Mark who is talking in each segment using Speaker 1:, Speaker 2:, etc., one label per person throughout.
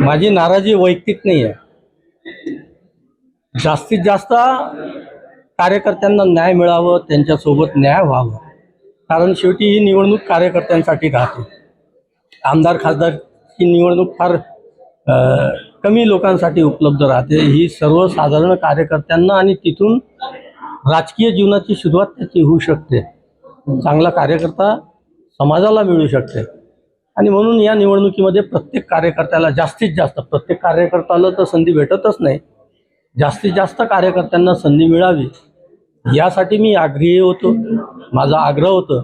Speaker 1: माझी नाराजी वैयक्तिक नाही आहे. जास्तीत जास्त कार्यकर्त्यांना न्याय मिळावं त्यांच्यासोबत न्याय व्हावं. कारण शेवटी ही निवडणूक कार्यकर्त्यांसाठी राहते. आमदार खासदार ही निवडणूक फार कमी लोकांसाठी उपलब्ध राहते. ही सर्वसाधारण कार्यकर्त्यांना आणि तिथून राजकीय जीवनाची सुरुवात त्याची होऊ शकते. चांगला कार्यकर्ता समाजाला मिळू शकते. आणि म्हणून या निवडणुकीमध्ये प्रत्येक कार्यकर्त्याला जास्तीत जास्त प्रत्येक कार्यकर्त्याला तर संधी भेटतच नाही. जास्तीत जास्त कार्यकर्त्यांना संधी मिळावी यासाठी मी आग्रही होतो. माझा आग्रह होतं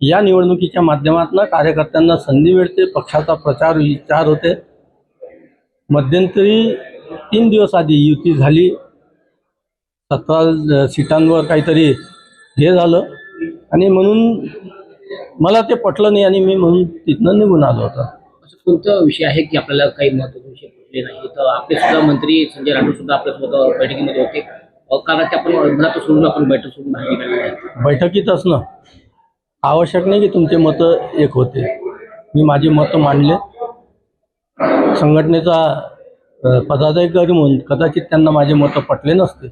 Speaker 1: या निवडणुकीच्या माध्यमातून कार्यकर्त्यांना संधी मिळते पक्षाचा प्रचार विचार होते. मध्यंतरी तीन दिवस आधी युती झाली. सतरा सीटांवर काहीतरी हे झालं. आणि म्हणून मला ते पटलं नाही आणि मी म्हणून तिथनं निघून आलो होतो.
Speaker 2: असं कोणता विषय आहे की आपल्याला काही महत्त्वाचे विषय पडले नाही? तर आपले सुद्धा मंत्री संजय राठोड सुद्धा आपल्यासोबत बैठकीमध्ये होते. कारण आपण मनात सोडून आपण बैठक सोडून बाहेर निघालेलो
Speaker 1: बैठकीत असणं आवश्यक नाही की तुमचे मतं एक होते. मी माझी मतं मांडले. संघटनेचा पदाधिकारी म्हणून कदाचित त्यांना माझे मतं पटले नसते.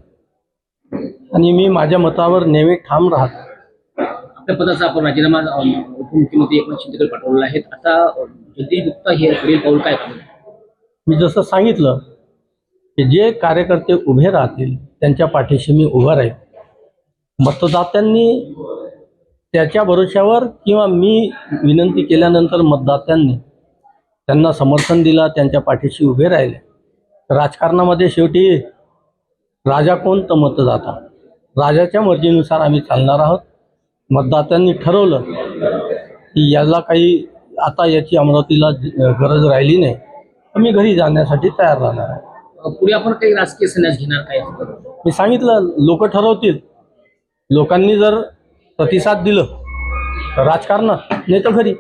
Speaker 1: आणि मी माझ्या मतावर नेहमी ठाम राहतो.
Speaker 2: त्या पदाचा आपण राजीनामा उपमुख्यमंत्री एकनाथ शिंदेकडे पाठवलेला आहे. आता जगदीश गुप्ता हे पुढील पाऊल काय
Speaker 1: मी जसं सांगितलं की जे कार्यकर्ते उभे राहतील त्यांच्या पाठीशी मी उभा राहील मतदात्यांनी त्याच्या भरोश्यावर किंवा मी विनंती केल्यानंतर मतदात्यांनी त्यांना समर्थन दिला त्यांच्या पाठीशी उभे राहिले. राजकारणामध्ये शेवटी राजा कोण? तर मतदाता. राजाच्या मर्जीनुसार आम्ही चालणार आहोत. मतदात्यांनी ठरवलं की याला काही आता याची अमरावतीला गरज राहिली नाही तर मी घरी जाण्यासाठी तयार राहणार आहे.
Speaker 2: पुढे आपण काही राजकीय संन्यास घेणार काय?
Speaker 1: मी सांगितलं लोक ठरवतील. लोकांनी जर प्रतिसाद दिलं तर राजकारणात नाही तर घरी.